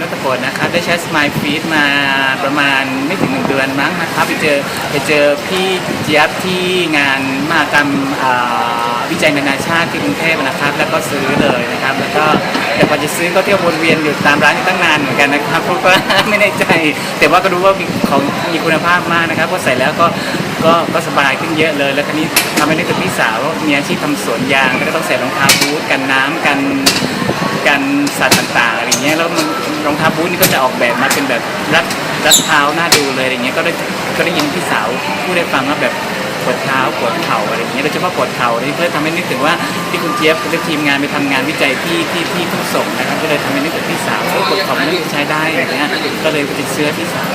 นัตพลนะครับได้ใช้ Smile Feed มาประมาณไม่ถึงหนึ่งเดือนมั้งนะครับไปเจอไปเจอพี่เจี๊ยบที่งานมหกรรมวิจัยนานาชาติที่กรุงเทพนะครับ แล้วก็ซื้อเลยนะครับแล้วก็แต่พอจะซื้อก็เที่ยววนเวียนอยู่ตามร้านอยู่ตั้งนานเหมือนกันนะครับเพราะว่าไม่แน่ใจ แต่ว่าก็รู้ว่ามีของมีคุณภาพมากนะครับพอใส่แล้วก็ก็ก็สบายขึ้นเยอะเลย แล้วคราวนี้ทำให้นึกถึงพี่สาวว่ามีอาชีพทำสวนยางก็ต้องใส่รองเท้าบูทกันน้ำกัน กันสัตว์ต่างๆอะไรเงี้ยแล้วมันรองเท้าบูทนี่ก็จะออกแบบมาเป็นแบบรัดรัดเท้าหน้าดูเลยอะไรเงี้ยก็ได้ก็ได้ยินพี่สาวพูดได้ฟังว่าแบบปวดเท้าปวดเข่าอะไรเงี้ยโดยเฉพาะปวดเข่านี่เพื่อทำให้นึกถึงว่าที่คุณเจี๊ยบและทีมงานไปทำงานวิจัยที่ที่ที่ทุ่งส่งนะครับก็เลยทำให้นึกถึงพี่สาวว่าปวดเข่ามันน่ใช้ได้อะไรเงี้ยก็เลยไปติดเสื้อพี่สาว